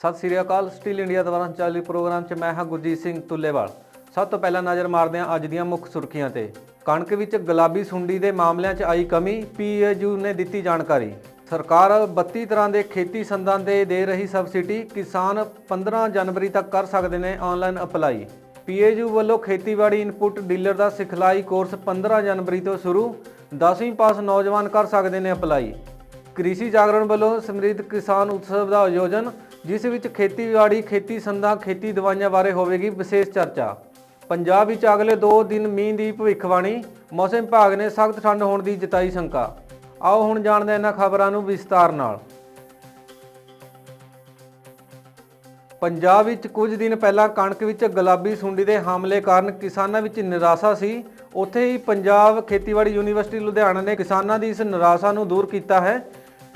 ਸਤਿ ਸ੍ਰੀ ਅਕਾਲ, steel India ਦੁਆਰਾ ਸੰਚਾਲਿਤ programme 'ਚ ਮੈਂ ਹਾਂ ਗੁਰਜੀਤ ਸਿੰਘ ਤੁੱਲੇਵਾਲ। ਸਭ ਤੋਂ ਪਹਿਲਾਂ ਨਜ਼ਰ ਮਾਰਦੇ ਹਾਂ ਅੱਜ ਦੀਆਂ ਮੁੱਖ ਸੁਰਖੀਆਂ ਤੇ। ਕਣਕ ਵਿੱਚ ਗੁਲਾਬੀ ਸੁੰਡੀ ਦੇ ਮਾਮਲਿਆਂ 'ਚ ਆਈ ਕਮੀ, ਪੀਏਯੂ ਨੇ ਦਿੱਤੀ ਜਾਣਕਾਰੀ। ਸਰਕਾਰ 32 ਤਰ੍ਹਾਂ ਦੇ ਖੇਤੀ ਸੰਦਾਂ ਦੇ ਦੇ ਰਹੀ ਸਬਸਿਡੀ, ਕਿਸਾਨ 15 ਜਨਵਰੀ ਤੱਕ ਕਰ ਸਕਦੇ ਨੇ ਆਨਲਾਈਨ ਅਪਲਾਈ। ਪੀਏਯੂ ਵੱਲੋਂ ਖੇਤੀਬਾੜੀ ਇਨਪੁਟ ਡੀਲਰ ਦਾ ਸਿਖਲਾਈ ਕੋਰਸ 15 ਜਨਵਰੀ ਤੋਂ ਸ਼ੁਰੂ 10ਵੀਂ ਪਾਸ ਨੌਜਵਾਨ ਕਰ ਸਕਦੇ ਨੇ ਅਪਲਾਈ। ਕ੍ਰਿਸ਼ੀ ਜਾਗਰਣ ਵੱਲੋਂ ਸਮਰਿੱਧ ਕਿਸਾਨ ਉਤਸਵ ਦਾ ਆਯੋਜਨ ਜਿਸ ਵਿੱਚ ਖੇਤੀਬਾੜੀ, ਖੇਤੀ ਸੰਦਾਂ, ਖੇਤੀ ਦਵਾਈਆਂ ਬਾਰੇ ਹੋਵੇਗੀ ਵਿਸ਼ੇਸ਼ ਚਰਚਾ। ਪੰਜਾਬ ਵਿੱਚ ਅਗਲੇ 2 ਦਿਨ ਮੀਂਹ ਦੀ ਭਵਿੱਖਬਾਣੀ, ਮੌਸਮ ਵਿਭਾਗ ਨੇ ਸਖਤ ਠੰਡ ਹੋਣ ਦੀ ਜਤਾਈ ਸ਼ੰਕਾ। ਆਓ ਹੁਣ ਜਾਣਦੇ ਹਾਂ ਇਹਨਾਂ ਖਬਰਾਂ ਨੂੰ ਵਿਸਤਾਰ ਨਾਲ। ਪੰਜਾਬ ਵਿੱਚ ਕੁਝ ਦਿਨ ਪਹਿਲਾਂ ਕਣਕ ਵਿੱਚ ਗੁਲਾਬੀ ਸੁੰਡੀ ਦੇ ਹਮਲੇ ਕਾਰਨ ਕਿਸਾਨਾਂ ਵਿੱਚ ਨਿਰਾਸ਼ਾ ਸੀ। ਉੱਥੇ ਹੀ ਪੰਜਾਬ ਖੇਤੀਬਾੜੀ ਯੂਨੀਵਰਸਿਟੀ ਲੁਧਿਆਣਾ ਨੇ ਕਿਸਾਨਾਂ ਦੀ ਇਸ ਨਿਰਾਸ਼ਾ ਨੂੰ ਦੂਰ ਕੀਤਾ ਹੈ।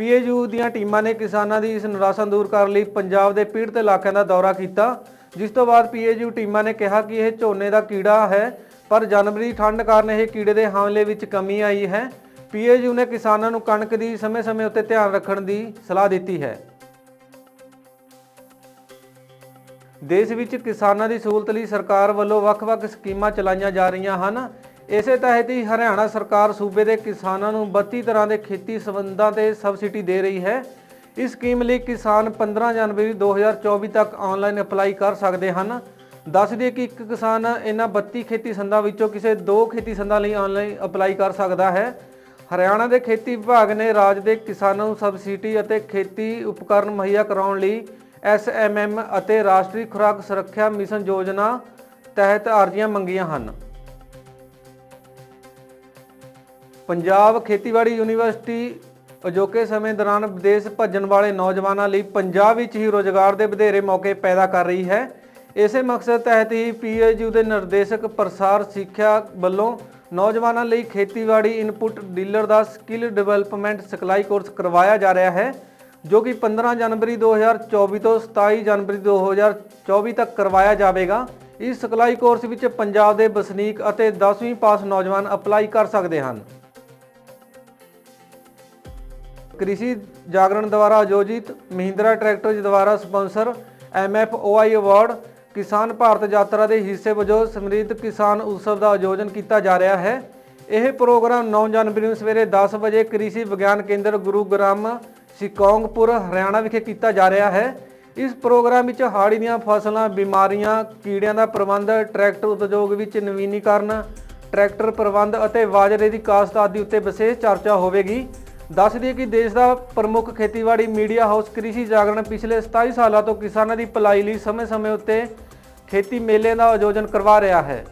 ਪੀਏਯੂ ਦੀਆਂ ਟੀਮਾਂ ਨੇ ਕਿਸਾਨਾਂ ਦੀ ਇਸ ਨਿਰਾਸ਼ਾ ਦੂਰ ਕਰਨ ਲਈ ਪੰਜਾਬ ਦੇ ਪੀੜਤ ਇਲਾਕਿਆਂ ਦਾ ਦੌਰਾ ਕੀਤਾ, ਜਿਸ ਤੋਂ ਬਾਅਦ ਪੀਏਯੂ ਟੀਮਾਂ ਨੇ ਕਿਹਾ ਕਿ ਇਹ ਝੋਨੇ ਦਾ ਕੀੜਾ ਹੈ, ਪਰ ਜਨਵਰੀ ਠੰਡ ਕਾਰਨ ਇਹ ਕੀੜੇ ਦੇ ਹਮਲੇ ਵਿੱਚ ਕਮੀ ਆਈ ਹੈ। ਪੀਏਯੂ ਨੇ ਕਿਸਾਨਾਂ ਨੂੰ ਕਣਕ ਦੀ ਸਮੇਂ-ਸਮੇਂ ਉੱਤੇ ਧਿਆਨ ਰੱਖਣ ਦੀ ਸਲਾਹ ਦਿੱਤੀ ਹੈ। ਦੇਸ਼ ਵਿੱਚ ਕਿਸਾਨਾਂ ਦੀ ਸਹੂਲਤ ਲਈ ਸਰਕਾਰ ਵੱਲੋਂ ਵੱਖ-ਵੱਖ ਸਕੀਮਾਂ ਚਲਾਈਆਂ ਜਾ ਰਹੀਆਂ ਹਨ। ਇਸੇ ਤਹਿਤ ਹੀ ਹਰਿਆਣਾ ਸਰਕਾਰ ਸੂਬੇ ਦੇ ਕਿਸਾਨਾਂ ਨੂੰ 32 ਤਰ੍ਹਾਂ ਦੇ ਖੇਤੀ ਸੰਬੰਧਾਂ ਤੇ ਸਬਸਿਡੀ ਦੇ ਰਹੀ ਹੈ। ਇਸ ਸਕੀਮ ਲਈ ਕਿਸਾਨ 15 ਜਨਵਰੀ 2024 ਤੱਕ ਆਨਲਾਈਨ ਅਪਲਾਈ ਕਰ ਸਕਦੇ ਹਨ। ਦੱਸ ਦਈਏ ਕਿ ਇੱਕ ਕਿਸਾਨ ਇਹਨਾਂ 32 ਖੇਤੀ ਸੰਦਾਂ ਵਿੱਚੋਂ ਕਿਸੇ ਦੋ ਖੇਤੀ ਸੰਦਾਂ ਲਈ ਆਨਲਾਈਨ ਅਪਲਾਈ ਕਰ ਸਕਦਾ ਹੈ। ਹਰਿਆਣਾ ਦੇ ਖੇਤੀ ਵਿਭਾਗ ਨੇ ਰਾਜ ਦੇ ਕਿਸਾਨਾਂ ਨੂੰ ਸਬਸਿਡੀ ਅਤੇ ਖੇਤੀ ਉਪਕਰਨ ਮੁਹੱਈਆ ਕਰਾਉਣ ਲਈ ਐਸਐਮਐਮ ਅਤੇ ਰਾਸ਼ਟਰੀ ਖੁਰਾਕ ਸੁਰੱਖਿਆ ਮਿਸ਼ਨ ਯੋਜਨਾ ਤਹਿਤ ਅਰਜ਼ੀਆਂ ਮੰਗੀਆਂ ਹਨ। ਪੰਜਾਬ ਖੇਤੀਬਾੜੀ ਯੂਨੀਵਰਸਿਟੀ ਅਜੋਕੇ ਸਮੇਂ ਦੌਰਾਨ ਵਿਦੇਸ਼ ਭੱਜਣ ਵਾਲੇ ਨੌਜਵਾਨਾਂ ਲਈ ਪੰਜਾਬ ਵਿੱਚ ਹੀ ਰੋਜ਼ਗਾਰ ਦੇ ਵਧੇਰੇ ਮੌਕੇ ਪੈਦਾ ਕਰ ਰਹੀ ਹੈ। ਇਸੇ ਮਕਸਦ ਤਹਿਤ ਹੀ ਪੀਏਯੂ ਦੇ ਨਿਰਦੇਸ਼ਕ ਪ੍ਰਸਾਰ ਸਿੱਖਿਆ ਵੱਲੋਂ ਨੌਜਵਾਨਾਂ ਲਈ ਖੇਤੀਬਾੜੀ ਇਨਪੁਟ ਡੀਲਰ ਦਾ ਸਕਿੱਲ ਡਿਵੈਲਪਮੈਂਟ ਸਿਖਲਾਈ ਕੋਰਸ ਕਰਵਾਇਆ ਜਾ ਰਿਹਾ ਹੈ, ਜੋ ਕਿ 15 ਜਨਵਰੀ 2024 ਤੋਂ 27 ਜਨਵਰੀ 2024 ਤੱਕ ਕਰਵਾਇਆ ਜਾਵੇਗਾ। ਇਸ ਸਿਖਲਾਈ ਕੋਰਸ ਵਿੱਚ ਪੰਜਾਬ ਦੇ ਵਸਨੀਕ ਅਤੇ 10ਵੀਂ ਪਾਸ ਨੌਜਵਾਨ ਅਪਲਾਈ ਕਰ ਸਕਦੇ ਹਨ। ਕ੍ਰਿਸ਼ੀ ਜਾਗਰਣ ਦੁਆਰਾ ਆਯੋਜਿਤ ਮਹਿੰਦਰਾ ਟਰੈਕਟਰਜ਼ ਦੁਆਰਾ ਸਪਾਂਸਰ ਐਮਐਫਓਆਈ ਅਵਾਰਡ ਕਿਸਾਨ ਭਾਰਤ ਯਾਤਰਾ ਦੇ ਹਿੱਸੇ ਵਜੋਂ ਸਮਰਿੱਧ ਕਿਸਾਨ ਉਤਸਵ ਦਾ ਆਯੋਜਨ ਕੀਤਾ ਜਾ ਰਿਹਾ ਹੈ। ਇਹ ਪ੍ਰੋਗਰਾਮ 9 ਜਨਵਰੀ ਨੂੰ ਸਵੇਰੇ 10 ਵਜੇ ਕ੍ਰਿਸ਼ੀ ਵਿਗਿਆਨ ਕੇਂਦਰ ਗੁਰੂਗ੍ਰਾਮ, ਸਿਕੌਂਗਪੁਰ, ਹਰਿਆਣਾ ਵਿਖੇ ਕੀਤਾ ਜਾ ਰਿਹਾ ਹੈ। ਇਸ ਪ੍ਰੋਗਰਾਮ ਵਿੱਚ ਹਾੜੀ ਦੀਆਂ ਫਸਲਾਂ, ਬਿਮਾਰੀਆਂ, ਕੀੜਿਆਂ ਦਾ ਪ੍ਰਬੰਧ, ਟਰੈਕਟਰ ਉਦਯੋਗ ਵਿੱਚ ਨਵੀਨੀਕਰਨ, ਟਰੈਕਟਰ ਪ੍ਰਬੰਧ ਅਤੇ ਬਾਜਰੇ ਦੀ ਕਾਸ਼ਤ ਆਦਿ ਉੱਤੇ ਵਿਸ਼ੇਸ਼ ਚਰਚਾ ਹੋਵੇਗੀ। ਦੱਸ ਦਈਏ ਕਿ ਦੇਸ਼ ਦਾ ਪ੍ਰਮੁੱਖ ਖੇਤੀਬਾੜੀ ਮੀਡੀਆ ਹਾਊਸ ਕ੍ਰਿਸ਼ੀ ਜਾਗਰਣ ਪਿਛਲੇ 27 ਸਾਲਾਂ ਤੋਂ ਕਿਸਾਨਾਂ ਦੀ ਭਲਾਈ ਲਈ ਸਮੇਂ-ਸਮੇਂ ਉੱਤੇ ਖੇਤੀ ਮੇਲੇ ਦਾ ਆਯੋਜਨ ਕਰਵਾ ਰਿਹਾ ਹੈ।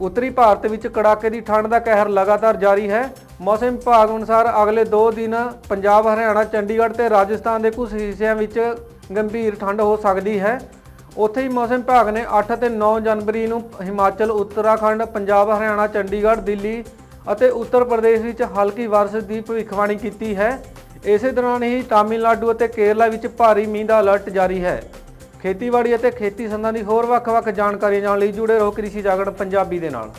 ਉੱਤਰੀ ਭਾਰਤ ਵਿੱਚ ਕੜਾਕੇ ਦੀ ਠੰਡ ਦਾ ਕਹਿਰ ਲਗਾਤਾਰ ਜਾਰੀ ਹੈ। ਮੌਸਮ ਵਿਭਾਗ ਅਨੁਸਾਰ ਅਗਲੇ 2 ਦਿਨ ਪੰਜਾਬ, ਹਰਿਆਣਾ, ਚੰਡੀਗੜ੍ਹ ਤੇ ਰਾਜਸਥਾਨ ਦੇ ਕੁਝ ਹਿੱਸਿਆਂ ਵਿੱਚ ਗੰਭੀਰ ਠੰਡ ਹੋ ਸਕਦੀ ਹੈ। ਉੱਥੇ ਹੀ ਮੌਸਮ ਵਿਭਾਗ ਨੇ 8 ਅਤੇ 9 ਜਨਵਰੀ ਨੂੰ ਹਿਮਾਚਲ, ਉੱਤਰਾਖੰਡ, ਪੰਜਾਬ, ਹਰਿਆਣਾ, ਚੰਡੀਗੜ੍ਹ, ਦਿੱਲੀ ਅਤੇ ਉੱਤਰ ਪ੍ਰਦੇਸ਼ ਵਿੱਚ ਹਲਕੀ ਬਾਰਿਸ਼ ਦੀ ਭਵਿੱਖਬਾਣੀ ਕੀਤੀ ਹੈ। ਇਸੇ ਦੌਰਾਨ ਹੀ ਤਾਮਿਲਨਾਡੂ ਅਤੇ ਕੇਰਲਾ ਵਿੱਚ ਭਾਰੀ ਮੀਂਹ ਦਾ ਅਲਰਟ ਜਾਰੀ ਹੈ। ਖੇਤੀਬਾੜੀ ਅਤੇ ਖੇਤੀ ਸੰਦਾਂ ਦੀ ਹੋਰ ਵੱਖ-ਵੱਖ ਜਾਣਕਾਰੀ ਜਾਣ ਲਈ ਜੁੜੇ ਰਹੋ ਕ੍ਰਿਸ਼ੀ ਜਾਗਰਣ ਪੰਜਾਬੀ ਦੇ ਨਾਲ।